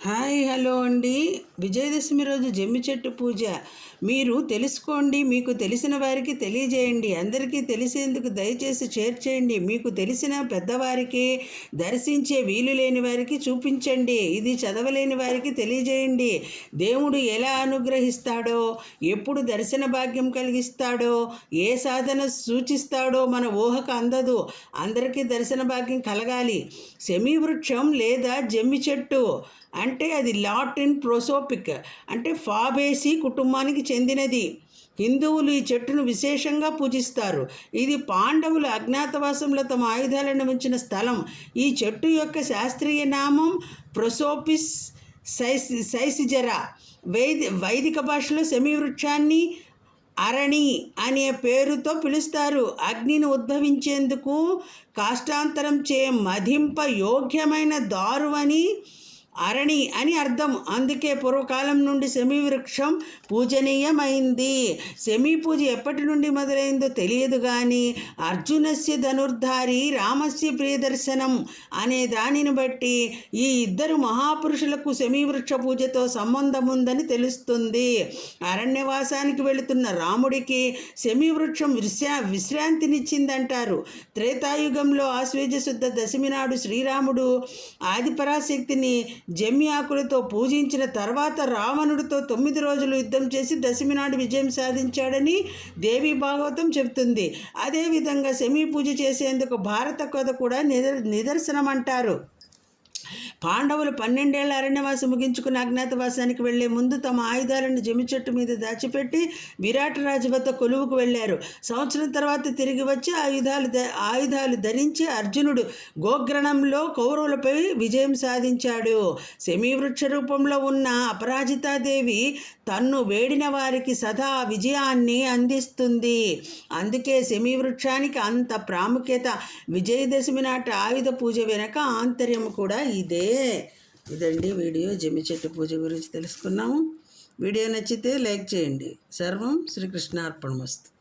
Hi hello అండి. విజయదశమి రోజు జమ్మి చెట్టు పూజ. మీరు తెలుసుకోండి మీకు తెలిసిన వారికి తెలియజేయండి. అందరికీ తెలిసేందుకు దయచేసి షేర్ చేయండి. మీకు తెలిసిన పెద్దవారికి దర్శించే వీలు లేని వారికి చూపించండి. ఇది చదవలేని వారికి తెలియజేయండి. దేవుడు ఎలా అనుగ్రహిస్తాడో ఎప్పుడు దర్శన భాగ్యం కలిగిస్తాడో ఏ సాధన సూచిస్తాడో మన ఊహకు అందదు. అందరికీ దర్శన భాగ్యం కలగాలి. సెమీ వృక్షం లేదా జమ్మి చెట్టు. అంటే అది లాటిన్ ప్రోసోపిక్ అంటే ఫాబేసి కుటుంబానికి చెందినది. హిందువులు ఈ చెట్టును విశేషంగా పూజిస్తారు. ఇది పాండవులు అజ్ఞాతవాసంలో తమ ఆయుధాలను ఉంచిన స్థలం. ఈ చెట్టు యొక్క శాస్త్రీయ నామం ప్రొసోపిస్ సైస్ సైసిజరా. వైది వైదిక భాషలో సెమీ వృక్షాన్ని అరణి అనే పేరుతో పిలుస్తారు. అగ్నిని ఉద్భవించేందుకు కాష్టాంతరం చే మధింప యోగ్యమైన దారు అని అరణి అని అర్థం. అందుకే పూర్వకాలం నుండి సెమీ వృక్షం పూజనీయమైంది. సెమీ పూజ ఎప్పటి నుండి మొదలైందో తెలియదు కానీ అర్జునస్య ధనుర్ధారి రామస్య ప్రియదర్శనం అనే దానిని బట్టి ఈ ఇద్దరు మహాపురుషులకు సెమీ వృక్ష పూజతో సంబంధం ఉందని తెలుస్తుంది. అరణ్యవాసానికి వెళుతున్న రాముడికి సెమీ వృక్షం విశ్రా విశ్రాంతినిచ్చిందంటారు. త్రేతాయుగంలో ఆశ్వేజశుద్ధ దశమి నాడు శ్రీరాముడు ఆదిపరాశక్తిని జమ్యాకులతో పూజించిన తర్వాత రావణుడితో తొమ్మిది రోజులు యుద్ధం చేసి దశమి నాడు విజయం సాధించాడని దేవి భాగవతం చెబుతుంది. అదేవిధంగా సెమీ పూజ చేసేందుకు భారత కథ కూడా నిదర్ నిదర్శనం అంటారు పాండవులు పన్నెండేళ్ళ అరణ్యవాసం ముగించుకుని అజ్ఞాతవాసానికి వెళ్ళే ముందు తమ ఆయుధాలను జమి చెట్టు మీద దాచిపెట్టి విరాట్ రాజు వద్ద కొలువుకు వెళ్ళారు సంవత్సరం తర్వాత తిరిగి వచ్చి ఆయుధాలు ఆయుధాలు ధరించి అర్జునుడు గోగ్రణంలో కౌరవులపై విజయం సాధించాడు. శమీవృక్ష రూపంలో ఉన్న అపరాజితాదేవి తన్ను వేడిన వారికి సదా విజయాన్ని అందిస్తుంది. అందుకే శమీవృక్షానికి అంత ప్రాముఖ్యత. విజయదశమి నాటి ఆయుధ పూజ వెనక ఆంతర్యం కూడా ఇదే. ఇదండి వీడియో. జమ్మి చెట్టు పూజ గురించి తెలుసుకున్నాము. వీడియో నచ్చితే లైక్ చేయండి. సర్వం శ్రీకృష్ణార్పణమస్తు